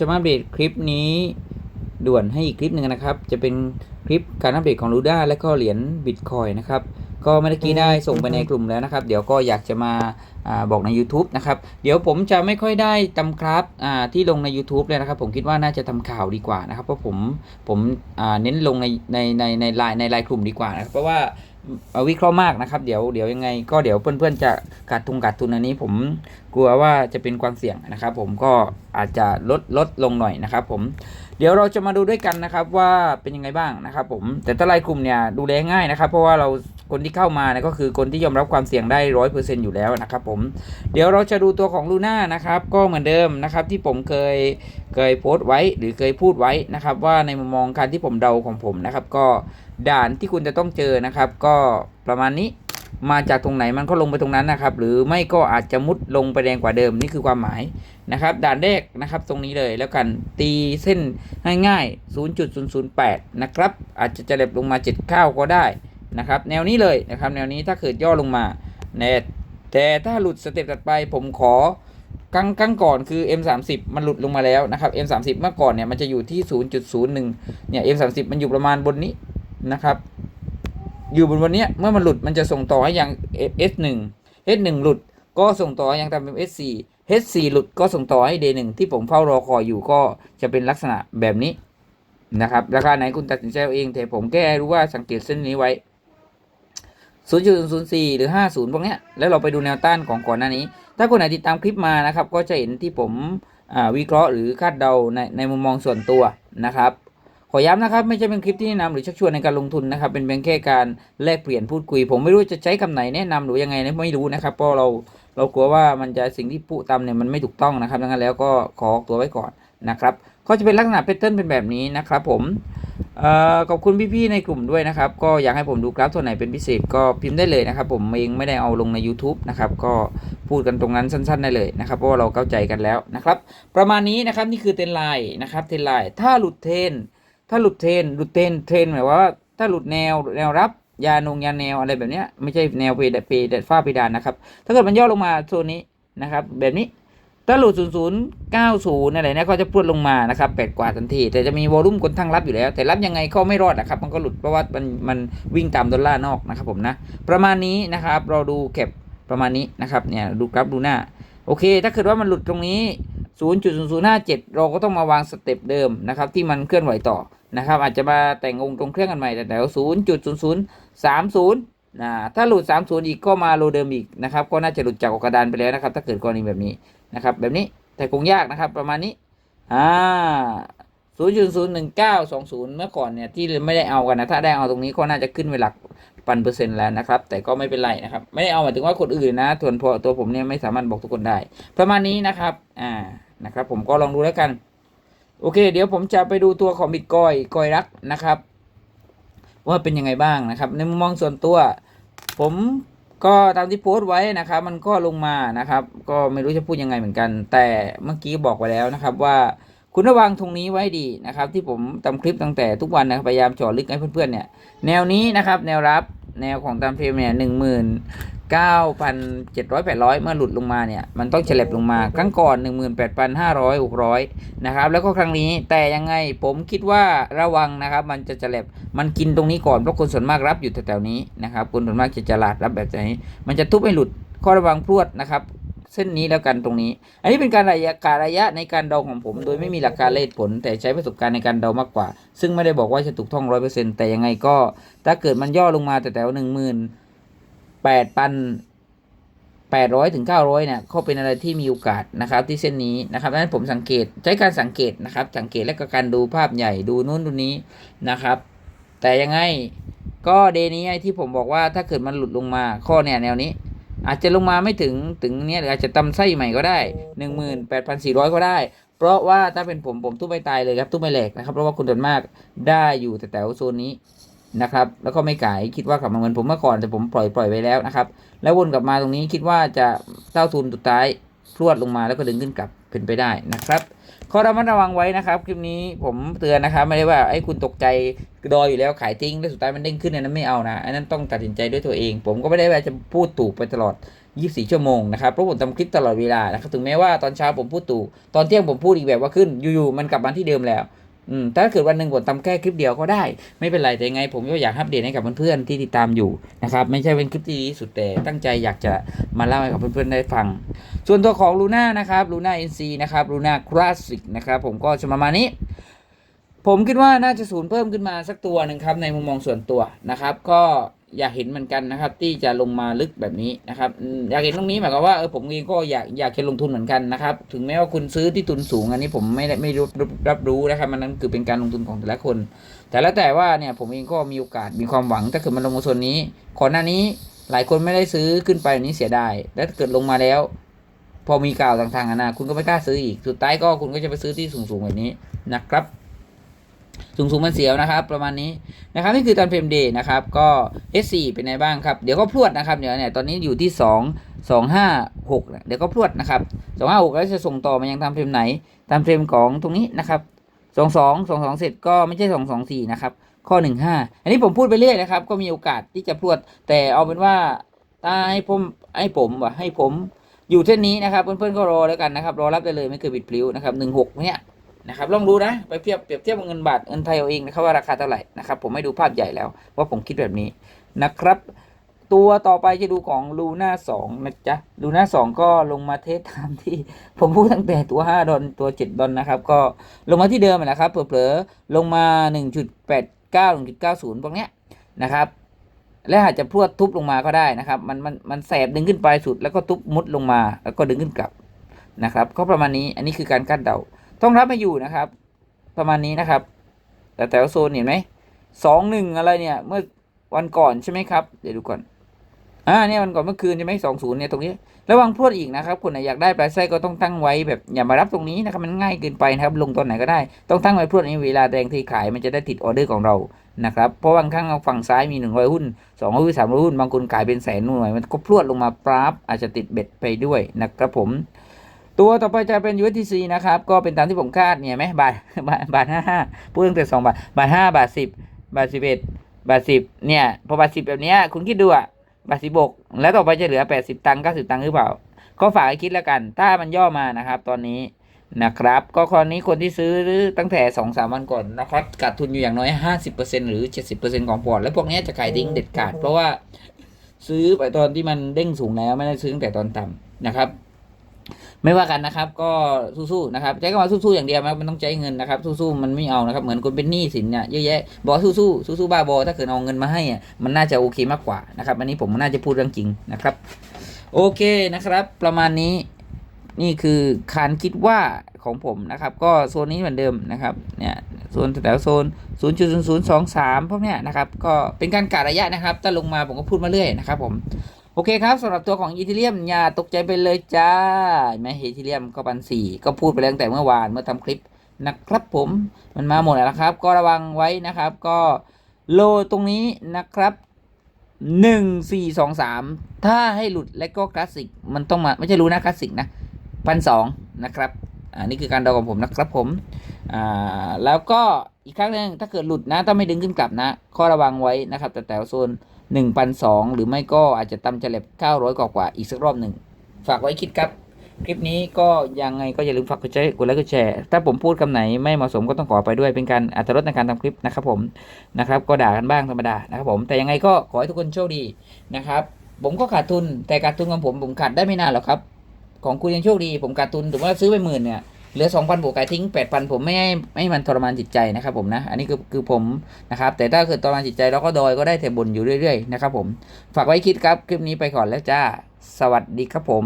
จะมาอัปเดตคลิปนี้ด่วนให้อีกคลิปหนึ่งนะครับ จะเป็นคลิปการอัปเดตของลูด้าและก็เหรียญบิตคอยนะครับ ก็เมื่อกี้ได้ส่งไปในกลุ่มแล้วนะครับ เดี๋ยวก็อยากจะมาอาบอกใน YouTube นะครับ เดี๋ยวผมจะไม่ค่อยได้ตำครับอ่าที่ลงใน YouTube เลยนะครับ ผมคิดว่าน่าจะทำข่าวดีกว่านะครับ เพราะผมผมอ่าเน้นลงในในในในไลน์ในไลน์กลุ่มดีกว่านะครับเพราะว่าเอาวิเคราะห์มากนะครับ เดี๋ยวเดี๋ยวยังไง ก็เดี๋ยวเพื่อนๆจะขาดทุนขาดทุนอันนี้ ผมกลัวว่าจะเป็นความเสี่ยงนะครับ ผมก็อาจจะลดลดลงหน่อยนะครับ ผม เดี๋ยวเราจะมาดูด้วยกันนะครับว่าเป็นยังไงบ้างนะครับผมแต่ถ้าไล่กลุ่มเนี่ยดูแลง่ายนะครับ เพราะว่าเราคนที่เข้ามาเนี่ยก็คือคนที่ยอมรับความเสี่ยงได้ร้อยเปอร์เซ็นต์อยู่แล้วนะครับผมเดี๋ยวเราจะดูตัวของลูน่านะครับก็เหมือนเดิมนะครับที่ผมเคยเคยโพสต์ไว้หรือเคยพูดไว้นะครับว่าในมุมมองการที่ผมเดาของผมนะครับก็ด่านที่คุณจะต้องเจอนะครับ ก็ประมาณนี้ มาจากตรงไหนมันก็ลงไปตรงนั้นนะครับ หรือไม่ก็อาจจะมุดลงไปแรงกว่าเดิมนี่คือความหมายนะครับ ด่านแรกนะครับตรงนี้เลยแล้วกันตีเส้นง่ายๆ 0.008 นะครับ อาจจะจะเล็บลงมา79ก็ได้นะครับ แนวนี้เลยนะครับ แนวนี้ถ้าเกิดย่อลงมาเนตแต่ถ้าหลุดสเต็ปถัดไปผมขอกังกังก่อนคือ M30 มันหลุดลงมาแล้วนะครับ M30 เมื่อก่อนเนี่ยมันจะอยู่ที่ 0.01 เนี่ย M30 มันอยู่ประมาณบนนี้นะครับ อยู่บนวันนี้เมื่อมันหลุดมันจะส่งต่อให้ยัง S1 S1 หลุดก็ส่งต่อให้ยังตามเป็น S4 H4 หลุดก็ส่งต่อให้ D1 ที่ผมเฝ้ารอคอยอยู่ก็จะเป็นลักษณะแบบนี้นะครับราคาไหนคุณตัดสินใจเอาเองแต่ผมแค่รู้ว่าสังเกตเส้นนี้ไว้0.04 หรือ 50 พวกเนี้ยแล้วเราไปดูแนวต้านของก่อนหน้านี้ ถ้าคนไหนติดตามคลิปมานะครับ ก็จะเห็นที่ผมวิเคราะห์หรือคาดเดาในในมุมมองส่วนตัวนะครับ ขอย้ำนะครับไม่ใช่เป็นคลิปที่แนะนำหรือชักชวนในการลงทุนนะครับเป็นเพียงแค่การแลกเปลี่ยนพูดคุย ผมไม่รู้จะใช้คำไหนแนะนำหรือยังไงนะไม่รู้นะครับเพราะเราเรากลัวว่ามันจะสิ่งที่ผู้ตำเนี่ยมันไม่ถูกต้องนะครับดังนั้นแล้วก็ขอออกตัวไว้ก่อนนะครับก็จะเป็นลักษณะแพทเทิร์นเป็นแบบนี้นะครับผมออขอบคุณพี่ๆในกลุ่มด้วยนะครับ ก็อยากให้ผมดูกราฟตัวไหนเป็นพิเศษก็พิมพ์ได้เลยนะครับ ผมเองไม่ได้เอาลงใน YouTube นะครับก็พูดกันตรงนั้นสั้น ๆ ได้เลยนะครับ เพราะว่าเราเข้าใจกันแล้วนะครับ ประมาณนี้นะครับนี่คือเทนไลน์นะครับเทนไลน์ถ้าหลุดเทน ถ้าหลุดเทรนหลุดเทรนเทรนหมายว่าถ้าหลุดแนวแนวรับยานงยาแนวอะไรแบบนี้ไม่ใช่แนวเพดเพดฝ้าเพดานนะครับ ถ้าเกิดมันย่อลงมาโซนนี้นะครับ แบบนี้ถ้าหลุด 0090 อะไรเนี่ยก็จะพรวดลงมานะครับแปดกว่าทันที แต่จะมีวอลุ่มกดทั้งรับอยู่แล้ว แต่รับยังไงก็ไม่รอดนะครับ มันก็หลุดเพราะว่ามันมันวิ่งตามดอลลาร์นอกนะครับผมนะ ประมาณนี้นะครับ เราดูเก็บประมาณนี้นะครับ เนี่ยดูกราฟดูหน้า โอเค ถ้าเกิดว่ามันหลุดตรงนี้ 0.0057 เราก็ต้องมาวางสเต็ปเดิมนะครับที่มันเคลื่อนไหวต่อนะครับ อาจจะมาแต่งองค์ตรงเครื่องกันใหม่แต่แถว0.0030นะถ้าหลุด 30 อีกก็มาโลเดิมอีกนะครับ ก็น่าจะหลุดจากกระดานไปแล้วนะครับ ถ้าเกิดกรณีแบบนี้นะครับแบบนี้แต่คงยากนะครับประมาณนี้อ่า0.01920 เมื่อก่อนเนี่ยที่ไม่ได้เอากันนะถ้าได้เอาตรงนี้ก็น่าจะขึ้นไปหลักปันเปอร์เซ็นต์แล้วนะครับ แต่ก็ไม่เป็นไรนะครับ ไม่ได้เอาหมายถึงว่าคนอื่นนะส่วนพอตัวผมเนี่ยไม่สามารถบอกทุกคนได้ ประมาณนี้นะครับ อ่า นะครับผมก็ลองดูแล้วกัน โอเค เดี๋ยวผมจะไปดูตัวของบิตคอยกอยรักนะครับ ว่าเป็นยังไงบ้างนะครับ ในมุมมองส่วนตัว ผมก็ตามที่โพสต์ไว้นะครับ มันก็ลงมานะครับ ก็ไม่รู้จะพูดยังไงเหมือนกัน แต่เมื่อกี้บอกไปแล้วนะครับว่าคุณระวังตรงนี้ไว้ดีนะครับ ที่ผมทำคลิปตั้งแต่ทุกวันนะพยายามเจาะลึกให้เพื่อนๆเนี่ย แนวนี้นะครับ แนวรับแนวของตามเฟรมเนี่ยหนึ่งหมื่น เก้าพันเจ็ดร้อยแปดร้อยเมื่อหลุดลงมาเนี่ย มันต้องเฉลบลงมา ครั้งก่อนหนึ่งหมื่นแปดพันห้าร้อยหกร้อยนะครับ แล้วก็ครั้งนี้แต่ยังไงผมคิดว่าระวังนะครับ มันจะเฉลบมันกินตรงนี้ก่อน เพราะคนส่วนมากรับอยู่แถวๆนี้นะครับคนส่วนมากจะฉลาดรับแบบนี้มันจะทุบให้หลุดข้อระวังพรวดนะครับเส้นนี้แล้วกันตรงนี้ อันนี้เป็นการระยะการระยะในการเดาของผม โดยไม่มีหลักการเลขผล แต่ใช้ประสบการณ์ในการเดามากกว่า ซึ่งไม่ได้บอกว่าจะถูกท่องร้อยเปอร์เซ็นแต่ยังไงก็ ถ้าเกิดมันย่อลงมาแต่แถวหนึ่งหมื่น แปดพันแปดร้อยถึงเก้าร้อยเนี่ยก็เป็นอะไรที่มีโอกาสนะครับ ที่เส้นนี้นะครับดังนั้นผมสังเกตใช้การสังเกตนะครับ สังเกตและก็การดูภาพใหญ่ดูนู้นดูนี้นะครับ แต่ยังไงก็เดย์นี้ที่ผมบอกว่าถ้าเกิดมันหลุดลงมาข้อเนี่ยแนวนี้ อาจจะลงมาไม่ถึงถึงเนี้ยหรืออาจจะตำไส้ใหม่ก็ได้หนึ่งหมื่นแปดพันสี่ร้อยก็ได้ เพราะว่าถ้าเป็นผมผมทุบไม่ตายเลยครับทุบไม่แหลกนะครับเพราะว่าคุณส่วนมากได้อยู่แต่แถวโซนนี้ นะครับ แล้วก็ไม่ขายคิดว่ากลับมาเหมือนผมเมื่อก่อนแต่ผมปล่อยปล่อยไว้แล้วนะครับ แล้ววนกลับมาตรงนี้คิดว่าจะเต้าทุนสุดท้ายพรวดลงมาแล้วก็ดึงขึ้นกลับเป็นไปได้นะครับข้อระมัดระวังไว้นะครับคลิปนี้ผมเตือนนะครับไม่ได้ว่าไอ้คุณตกใจดอยอยู่แล้วขายทิ้งแล้วสุดท้ายมันเด้งขึ้นอันนั้นไม่เอานะอันนั้นต้องตัดสินใจด้วยตัวเอง ผมก็ไม่ได้ว่าจะพูดถูกไปตลอด 24 ชั่วโมงนะครับเพราะผมทำคลิปตลอดเวลานะครับถึงแม้ว่าตอนเช้าผมพูดถูกตอนเที่ยงผมพูดอีกแบบว่าขึ้นอยู่ๆมันกลับมาที่เดิมแล้ว อืมถ้าเกิดวันหนึ่งผมทำแค่คลิปเดียวก็ได้ ไม่เป็นไรแต่ไง ผมก็อยากอัปเดตให้กับเพื่อนๆที่ติดตามอยู่นะครับไม่ใช่เป็นคลิปที่ดีสุดแต่ตั้งใจอยากจะมาเล่าให้กับเพื่อนๆได้ฟัง ส่วนตัวของลูน่านะครับลูน่าเอ็นซีนะครับลูน่าคลาสสิกนะครับผมก็จะประมาณนี้ ผมคิดว่าน่าจะศูนย์เพิ่มขึ้นมาสักตัวหนึ่งครับในมุมมองส่วนตัวนะครับ ก็ อยากเห็นเหมือนกันนะครับ ที่จะลงมาลึกแบบนี้นะครับ อยากเห็นตรงนี้หมายความว่าเออผมเองก็อยากอยากจะลงทุนเหมือนกันนะครับ ถึงแม้ว่าคุณซื้อที่ทุนสูง อันนี้ผมไม่ได้ไม่รู้รับรับรู้นะครับ มันนั้นคือเป็นการลงทุนของแต่ละคน แต่แล้วแต่ว่าเนี่ยผมเองก็มีโอกาสมีความหวังถ้าเกิดมันลงมาโซนนี้ก่อนหน้านี้หลายคนไม่ได้ซื้อขึ้นไปอันนี้เสียดายแล้วเกิดลงมาแล้ว พอมีข่าวต่างๆนานาคุณก็ไม่กล้าซื้ออีกสุดท้ายก็คุณก็จะไปซื้อที่สูงๆแบบนี้นะครับ สูงสูงๆมันเสียวนะครับ ประมาณนี้นะครับนี่คือตอนเพมเดย์นะครับ ก็ S4 เป็นไงบ้างครับ เดี๋ยวก็พรวดนะครับเดี๋ยวเนี่ยตอนนี้อยู่ที่ 2 2 5 6 เดี๋ยวก็พรวดนะครับ 2 5 6 แล้วจะส่งต่อมายังตามเฟรมไหน ตามเฟรมของตรงนี้นะครับ 2 2 2 2 เสร็จก็ไม่ใช่ 2 2 4 นะครับ ข้อ 1 5 อันนี้ผมพูดไปเรื่อยนะครับ ก็มีโอกาสที่จะพรวด แต่เอาเป็นว่าถ้าให้ผมให้ผมว่าให้ผมอยู่เท่านี้นะครับเพื่อนๆก็รอแล้วกันนะครับ รอรับได้เลยไม่เคยบิดพลิ้วนะครับ16เนี่ย นะครับลองดูนะไปเปรียบเปรียบเทียบเงินบาทเงินไทยเอาเองนะครับว่าราคาเท่าไหร่นะครับผมไม่ดูภาพใหญ่แล้วว่าผมคิดแบบนี้นะครับ ตัวต่อไปจะดูของลูน่าสองนะจ๊ะลูน่าสองก็ลงมาเทสตามที่ ผมพูดตั้งแต่ตัว 5 ดอลตัว 7 ดอลนะครับ ก็ลงมาที่เดิมนะครับเผลอๆลงมา 1.89 1.90พวกเนี้ยนะครับและอาจจะพรวดทุบลงมาก็ได้นะครับ มันมันมันแสบดึงขึ้นไปสุด แล้วก็ทุบมุดลงมา แล้วก็ดึงขึ้นกลับนะครับ ก็ประมาณนี้อันนี้คือการคาดเดา ต้องรับมาอยู่นะครับ ประมาณนี้นะครับ แต่แต่ละโซนเห็นไหมสองหนึ่งอะไรเนี่ยเมื่อวันก่อนใช่ไหมครับ เดี๋ยวดูก่อนอ่าเนี่ยวันก่อนเมื่อคืนใช่ไหมสองศูนย์เนี่ยตรงนี้ ระวังพรวดอีกนะครับคนไหนอยากได้ปลายไส้ก็ต้องตั้งไว้แบบอย่ามารับตรงนี้นะครับมันง่ายเกินไปนะครับลงตอนไหนก็ได้ต้องตั้งไว้พรวดนี้เวลาแดงที่ขายมันจะได้ติดออเดอร์ของเรานะครับเพราะบางครั้งฝั่งซ้ายมีหนึ่งร้อยหุ้นสองร้อยหุ้นสามร้อยหุ้นบางคนขายเป็นแสนหน่วยมันก็พรวดลงมาปราบอาจจะติดเบ็ดไปด้วยนะครับผม ตัวต่อไปจะเป็น USDC นะครับ ก็เป็นตามที่ผมคาดเนี่ยไหมบาทบาทบาทห้าห้าพูดตั้งแต่สองบาท บาทห้าบาทสิบบาทสิบเอ็ดบาทสิบเนี่ย พอบาทสิบแบบเนี้ยคุณคิดดูอะบาทสิบกแล้วต่อไปจะเหลือแปดสิบตังค์เก้าสิบตังค์หรือเปล่า ก็ฝากให้คิดแล้วกัน ถ้ามันย่อมานะครับ ตอนนี้นะครับ ก็คราวนี้คนที่ซื้อตั้งแต่สองสามวันก่อนนะครับขาดทุนอยู่อย่างน้อยห้าสิบเปอร์เซ็นหรือเจ็ดสิบเปอร์เซ็นของพอร์ตแล้วพวกนี้จะขายทิ้งเด็ดขาด เพราะว่าซื้อไปตอนที่มันเด้งสูงแล้วไม่ได้ซื้อตั้งแต่ตอนต่ำนะครับ ไม่ว่ากันนะครับ ก็สู้ๆนะครับใช้คำว่าสู้ๆอย่างเดียวมันต้องใช้เงินนะครับ สู้ๆมันไม่เอานะครับ เหมือนคนเป็นหนี้สินเนี่ยเยอะแยะบอกสู้ๆสู้ๆบ้าบอถ้าเกิดเอาเงินมาให้อะมันน่าจะโอเคมากกว่านะครับ อันนี้ผมน่าจะพูดเรื่องจริงนะครับ โอเคนะครับ ประมาณนี้ นี่คือคานคิดว่าของผมนะครับ ก็โซนนี้เหมือนเดิมนะครับเนี่ยโซนแถวโซน 0.0023พวกเนี้ยนะครับ ก็เป็นการกะระยะนะครับถ้าลงมาผมก็พูดมาเรื่อยนะครับ ผม โอเคครับสำหรับตัวของอีเทเรียมอย่าตกใจไปเลยจ้าเห็นไมอีเทเรียมก็ปันสี่ก็พูดไปแล้วตั้งแต่เมื่อวานเมื่อทำคลิปนะครับผมมันมาหมดแล้วครับ ก็ระวังไว้นะครับ ก็โลตรงนี้นะครับหนึ่งสี่สองสามถ้าให้หลุดและก็คลาสสิกมันต้องมาไม่ใช่รู้นะคลาสสิกนะพันสองนะครับอ่านี่คือการเดาของผมนะครับผมอ่าแล้วก็อีกครั้งหนึ่งถ้าเกิดหลุดนะถ้าไม่ดึงขึ้นกลับนะข้อระวังไว้นะครับ แต่แต่โซน หนึ่งพันสองหรือไม่ก็อาจจะตำเฉลบเก้าร้อยกว่ากว่าอีกสักรอบหนึ่ง ฝากไว้คิดครับ คลิปนี้ก็ยังไงก็อย่าลืมฝากกดแชร์กดไลค์กดแชร์ ถ้าผมพูดคำไหนไม่เหมาะสมก็ต้องขอไปด้วยเป็นการอัตรสในการทำคลิปนะครับผมนะครับก็ด่ากันบ้างธรรมดานะครับผมแต่ยังไงก็ขอให้ทุกคนโชคดีนะครับผมก็ขาดทุนแต่ขาดทุนของผมผมขาดได้ไม่นานหรอกครับของคุณยังโชคดีผมขาดทุนถือว่าซื้อไปหมื่นเนี่ย เหลือสองพันบวกขายทิ้งแปดพันผมไม่ให้ไม่มันทรมานจิตใจนะครับผมนะ อันนี้คือคือผมนะครับ แต่ถ้าเกิดทรมานจิตใจเราก็ดอยก็ได้แต่บ่นอยู่เรื่อยๆนะครับผม ฝากไว้คิดครับ คลิปนี้ไปก่อนแล้วจ้า สวัสดีครับผม